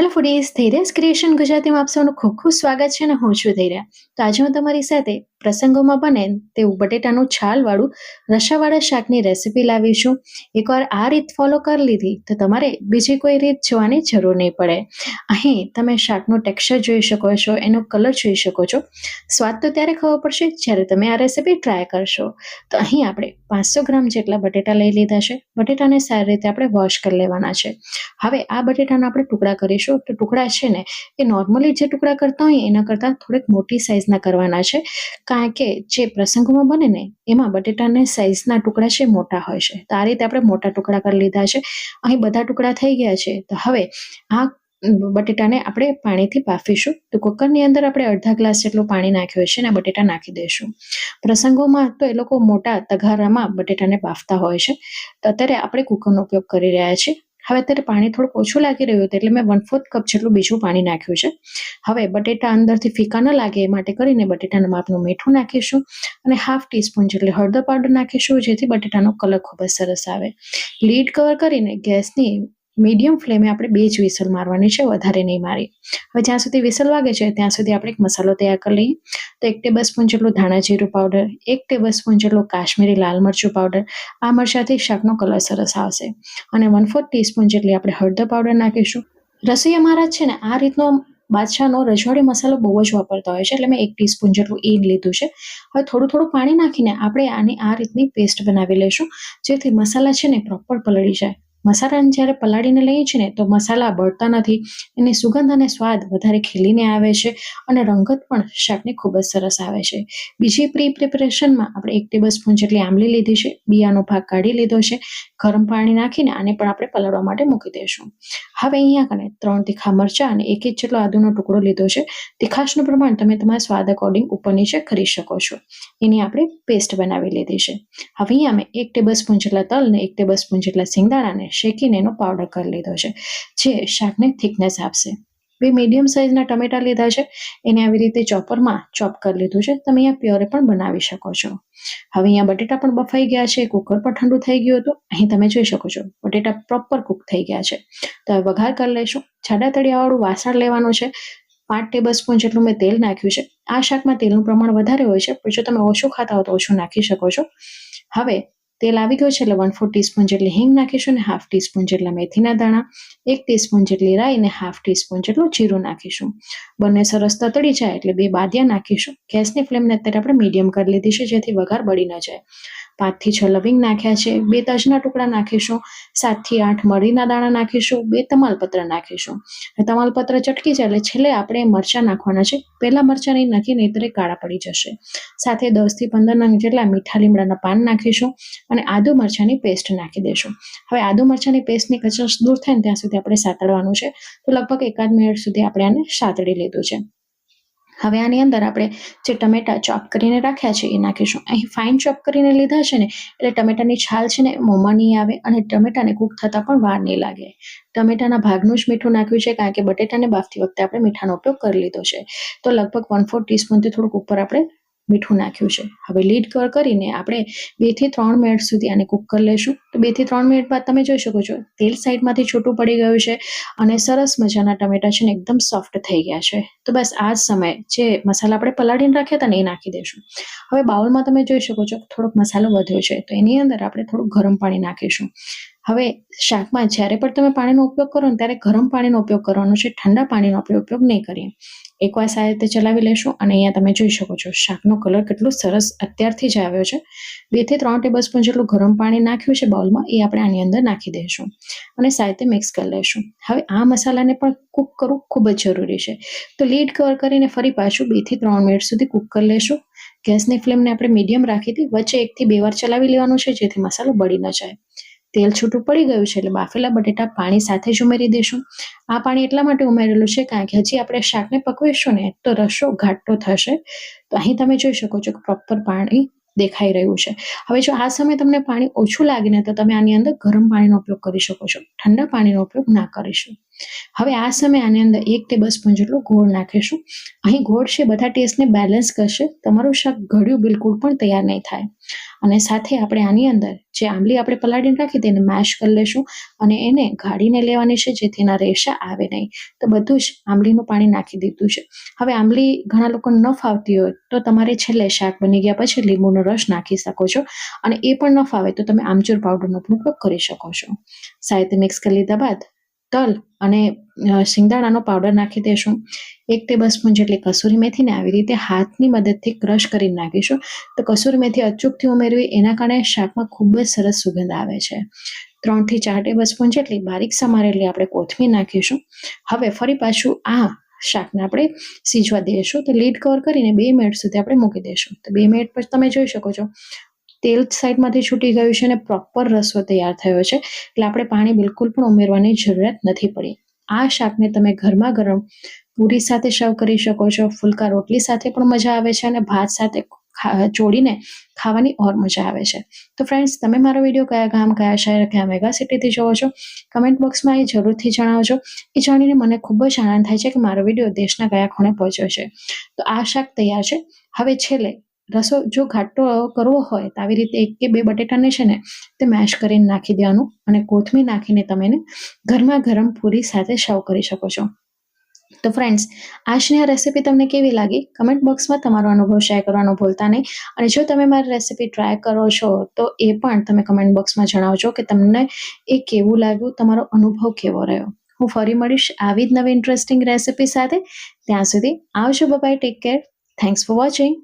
Hello foodies ધૈર્યસ creation ગુજરાતીમાં આપ સૌનું ખૂબ ખૂબ સ્વાગત છે અને હું છું ધૈર્ય તો આજે હું તમારી સાથે પ્રસંગોમાં બને તેવું બટેટાનું છાલવાળું રસાવાળા શાકની રેસીપી લાવી છું એકવાર આ રીત ફોલો કરી લીધી તો તમારે બીજી કોઈ રીત જોવાની જરૂર નહીં પડે. અહીં તમે શાકનું ટેક્સચર જોઈ શકો છો, એનો કલર જોઈ શકો છો. સ્વાદ તો ત્યારે ખબર પડશે જ્યારે તમે આ રેસીપી ટ્રાય કરશો. તો અહીં આપણે પાંચસો ગ્રામ જેટલા બટેટા લઈ લીધા છે. બટેટાને સારી રીતે આપણે વોશ કરી લેવાના છે. હવે આ બટેટાના આપણે ટુકડા કરીશું. તો ટુકડા છે ને, એ નોર્મલી જે ટુકડા કરતા હોય, એના કરતાં થોડેક મોટી સાઇઝના કરવાના છે. કારણ કે જે પ્રસંગોમાં બને ને, એમાં બટેટાને સાઇઝના ટુકડા છે, મોટા હોય છે. તો આ રીતે આપણે મોટા ટુકડા કરી લીધા છે. અહીં બધા ટુકડા થઈ ગયા છે. તો હવે આ બટેટાને આપણે પાણીથી બાફીશું. તો કુકરની અંદર આપણે અડધા ગ્લાસ જેટલું પાણી નાખ્યું છે અને બટેટા નાખી દઈશું. પ્રસંગોમાં તો એ લોકો મોટા તઘારામાં બટેટાને બાફતા હોય છે. તો અત્યારે આપણે કુકરનો ઉપયોગ કરી રહ્યા છીએ. હવે અત્યારે પાણી થોડુંક ઓછું લાગી રહ્યું હતું એટલે મેં વન ફોર્થ કપ જેટલું બીજું પાણી નાખ્યું છે. હવે બટેટા અંદરથી ફીકા ન લાગે એ માટે કરીને બટેટાના માપનું મીઠું નાખીશું અને હાફ ટીસ્પૂન જેટલી હળદર પાવડર નાખીશું જેથી બટેટાનો કલર ખૂબ જ સરસ આવે. લીડ કવર કરીને ગેસની મીડિયમ ફ્લેમે આપણે બે જ વિસલ મારવાની છે, વધારે નહીં મારી હવે જ્યાં સુધી વિસલ વાગે છે, ત્યાં સુધી આપણે એક મસાલો તૈયાર કરી લઈએ. તો એક ટેબલ સ્પૂન જેટલું ધાણા જીરું પાવડર, એક ટેબલ સ્પૂન જેટલું કાશ્મીરી લાલ મરચું પાવડર, આ મરચાથી શાકનો કલર સરસ આવશે. અને વન ફોર્થ ટીસ્પૂન જેટલી આપણે હળદર પાવડર નાખીશું. રસોઈ અમારા છે ને, આ રીતનો બાદશાહનો રજવાડી મસાલો બહુ જ વાપરતા હોય છે, એટલે મેં એક ટીસ્પૂન જેટલું એ લીધું છે. હવે થોડું થોડું પાણી નાખીને આપણે આની આ રીતની પેસ્ટ બનાવી લઈશું, જેથી મસાલા છે ને પ્રોપર પલળી જાય. મસાલાને જ્યારે પલાળીને લઈએ છીએ ને, તો મસાલા બળતા નથી. એની સુગંધ અને સ્વાદ વધારે ખીલીને આવે છે અને રંગત પણ શાકની ખૂબ જ સરસ આવે છે. બીજી પ્રી પ્રિપરેશનમાં આપણે એક ટેબલ સ્પૂન જેટલી આંબલી લીધી છે, બિયાનો ભાગ કાઢી લીધો છે, ગરમ પાણી નાખીને આને પણ આપણે પલાળવા માટે મૂકી દઈશું. હવે અહીંયા કને ત્રણ તીખા મરચાં અને એક ઇંચ જેટલો આદુનો ટુકડો લીધો છે. તીખાશનું પ્રમાણ તમે તમારા સ્વાદ અકોર્ડિંગ ઉપર નીચે કરી શકો છો. એની આપણે પેસ્ટ બનાવી લીધી છે. હવે અહીંયા મેં એક ટેબલ સ્પૂન જેટલા તલ ને એક ટેબલ સ્પૂન જેટલા સિંગદાણાને શેકીને એનો પાવડર કરી લીધો છે. જે શાકને થિકનેસ આપશે. બે મીડિયમ સાઇઝના ટમેટા લીધા છે. એને આવી રીતે ચોપરમાં ચોપ કરી લીધું છે. તમે અહીંયા પ્યોરે પણ બનાવી શકો છો. હવે અહીંયા બટેટા પણ બફાઈ ગયા છે. કુકર પણ ઠંડુ થઈ ગયું હતું. અહીં તમે જોઈ શકો છો. બટેટા પ્રોપર કુક થઈ ગયા છે. તો હવે વઘાર કરી લઈશું. જાડા તળિયાવાળું વાસણ લેવાનું છે. પાંચ ટેબલ સ્પૂન જેટલું મેં તેલ નાખ્યું છે. આ શાકમાં તેલનું પ્રમાણ વધારે હોય છે. પણ જો તમે ઓછું ખાતા હો તો ઓછું નાખી શકો છો. હવે તેલ આવી ગયું છે એટલે વન ફોર ટીસ્પૂન જેટલી હિંગ નાખીશું અને હાફ ટીસ્પૂન જેટલા મેથીના દાણા, એક ટીસ્પૂન જેટલી રાઈ અને હાફ ટીસ્પૂન જેટલું જીરું નાખીશું. બંને સરસ તતડી જાય એટલે બે બાદિયા નાખીશું. ગેસની ફ્લેમને અત્યારે આપણે મીડિયમ કરી લીધી છે જેથી વઘાર બળી ન જાય. પાંચથી છ લવિંગ નાખ્યા છે, બે તજના ટુકડા નાખીશું, સાતથી આઠ મરીના દાણા નાખીશું, બે તમાલપત્ર નાખીશું. તમાલપત્ર ચટકી જાય એટલે છેલ્લે આપણે મરચાં નાખવાના છે. પહેલા મરચાં નહીં નાખી, નહીતર કાળા પડી જશે. સાથે દસથી પંદર નંગ જેટલા મીઠા લીમડાના પાન નાખીશું અને આદુ મરચાંની પેસ્ટ નાખી દેશું. હવે આદુ મરચાંની પેસ્ટની કચરસ દૂર થાય ને ત્યાં સુધી આપણે સાતળવાનું છે. તો લગભગ એકાદ મિનિટ સુધી આપણે આને સાતળી લીધું છે. હવે આની અંદર આપણે જે ટમેટા ચોપ કરીને રાખ્યા છે, એ નાખીશું. અહીં ફાઇન ચોપ કરીને લીધા છે ને, એટલે ટમેટાની છાલ છે ને મોંમાં નહીં આવે અને ટમેટાને કૂક થતાં પણ વાર નહીં લાગે. ટમેટાના ભાગનું જ મીઠું નાખ્યું છે, કારણ કે બટેટાને બાફતી વખતે આપણે મીઠાનો ઉપયોગ કરી લીધો છે. તો લગભગ વન ફોર ટીસ્પૂનથી થોડુંક ઉપર આપણે મીઠું નાખ્યું છે. હવે લીડ કર કરીને આપણે બેથી ત્રણ મિનિટ સુધી આને કુક કરી લઈશું. તો બેથી ત્રણ મિનિટ બાદ તમે જોઈ શકો છો, તેલ સાઈડમાંથી છૂટું પડી ગયું છે અને સરસ મજાના ટમેટા છે ને એકદમ સોફ્ટ થઈ ગયા છે. તો બસ આ જ સમયે જે મસાલા આપણે પલાળીને રાખ્યા હતા ને એ નાખી દઈશું. હવે બાઉલમાં તમે જોઈ શકો છો થોડોક મસાલો વધ્યો છે, તો એની અંદર આપણે થોડુંક ગરમ પાણી નાખીશું. હવે શાકમાં જ્યારે પણ તમે પાણીનો ઉપયોગ કરો ને ત્યારે ગરમ પાણીનો ઉપયોગ કરવાનો છે, ઠંડા પાણીનો આપણે ઉપયોગ નહીં કરીએ. એકવાર સારી રીતે ચલાવી લેશું અને અહીંયા તમે જોઈ શકો છો શાકનો કલર કેટલો સરસ અત્યારથી જ આવ્યો છે. બેથી ત્રણ ટેબલ સ્પૂન જેટલું ગરમ પાણી નાખ્યું છે બાઉલમાં, એ આપણે આની અંદર નાખી દઈશું. અને સારી મિક્સ કરી લઈશું હવે આ મસાલાને પણ કૂક કરવું ખૂબ જ જરૂરી છે. તો લીડ કવર કરીને ફરી પાછું બેથી ત્રણ મિનિટ સુધી કૂક કરી લેશું. ગેસની ફ્લેમને આપણે મીડિયમ રાખી હતી, વચ્ચે એકથી બે વાર ચલાવી લેવાનું છે જેથી મસાલો બળી ન જાય. તેલ છૂટું પડી ગયું છે એટલે બાફેલા બટેટા પાણી સાથે જ ઉમેરી દઈશું આ પાણી એટલા માટે ઉમેરેલું છે કારણ કે હજી આપણે શાકને પકવીશું ને તો રસો ઘાટો થશે. તો અહીં તમે જોઈ શકો છો કે પ્રોપર પાણી દેખાઈ રહ્યું છે. હવે જો આ સમયે તમને પાણી ઓછું લાગે ને તો તમે આની અંદર ગરમ પાણીનો ઉપયોગ કરી શકો છો. ઠંડા પાણીનો ઉપયોગ ના કરીશું હવે આ સમયે આની અંદર એક ટેબલ સ્પૂન જેટલો ગોળ નાખીશું. અહીં ગોળ છે, બધા ટેસ્ટને બેલેન્સ કરશે. તમારું શાક ઘડ્યું બિલકુલ પણ તૈયાર નહીં થાય. અને સાથે આપણે આની અંદર જે આંબલી આપણે પલાળીને રાખી તેને મેશ કરી લેશું અને એને ગાળીને લેવાની છે, જેથી એના રેશા આવે નહીં. તો બધું જ આંબલીનું પાણી નાખી દીધું છે. હવે આંબલી ઘણા લોકોને ન ફાવતી હોય તો તમારે છેલ્લે શાક બની ગયા પછી લીંબુનો રસ નાખી શકો છો. અને એ પણ ન ફાવે તો તમે આમચૂર પાવડરનો ઉપયોગ કરી શકો છો. સાહિત્ય મિક્સ કરી લીધા બાદ તલ અને સિંગદાણાનો પાવડર નાખી દેશું. એક ટેબલ સ્પૂન જેટલી કસૂરી મેથીને આવી રીતે હાથની મદદથી ક્રશ કરીને નાખીશું. તો કસૂરી મેથી અચૂકથી ઉમેરવી, એના કારણે શાકમાં ખૂબ જ સરસ સુગંધ આવે છે. ત્રણથી ચાર ટેબલ સ્પૂન જેટલી બારીક સમારેલી આપણે કોથમીર નાખીશું. હવે ફરી પાછું આ શાકને આપણે સીજવા દઈશું તો લીડ કવર કરીને બે મિનિટ સુધી આપણે મૂકી દઈશું તો બે મિનિટ પછી તમે જોઈ શકો છો તેલ સાઈડમાંથી છૂટી ગયું છે અને પ્રોપર રસો તૈયાર થયો છે. એટલે આપણે પાણી બિલકુલ પણ ઉમેરવાની જરૂરિયાત નથી પડી. આ શાકને તમે ગરમા ગરમ પૂરી સાથે સર્વ કરી શકો છો. ફુલકા રોટલી સાથે પણ મજા આવે છે અને ભાત સાથે જોડીને ખાવાની ઓર મજા આવે છે. તો ફ્રેન્ડ્સ તમે મારો વીડિયો કયા ગામ, કયા શહેર, કયા મેગા સિટીથી જોવો છો? કમેન્ટ બોક્સમાં એ જરૂરથી જણાવજો. એ જાણીને મને ખૂબ જ આનંદ થાય છે કે મારો વીડિયો દેશના કયા ખૂણે પહોંચ્યો છે. તો આ શાક તૈયાર છે. હવે છેલ્લે રસો જો ઘાટો કરવો હોય તો આવી રીતે એક કે બે બટેટાને છે ને તે મેશ કરીને નાખી દેવાનું અને કોથમીર નાખીને તમે એને ગરમા પૂરી સાથે સર્વ કરી શકો છો. તો ફ્રેન્ડ્સ આજની આ રેસીપી તમને કેવી લાગી? કમેન્ટ બોક્સમાં તમારો અનુભવ શેર કરવાનો ભૂલતા નહીં. અને જો તમે મારી રેસીપી ટ્રાય કરો છો, તો એ પણ તમે કમેન્ટ બોક્સમાં જણાવજો કે તમને એ કેવું લાગ્યું, તમારો અનુભવ કેવો રહ્યો. હું ફરી મળીશ આવી જ નવી ઇન્ટરેસ્ટિંગ રેસીપી સાથે. ત્યાં સુધી આવજો bye take care thanks for watching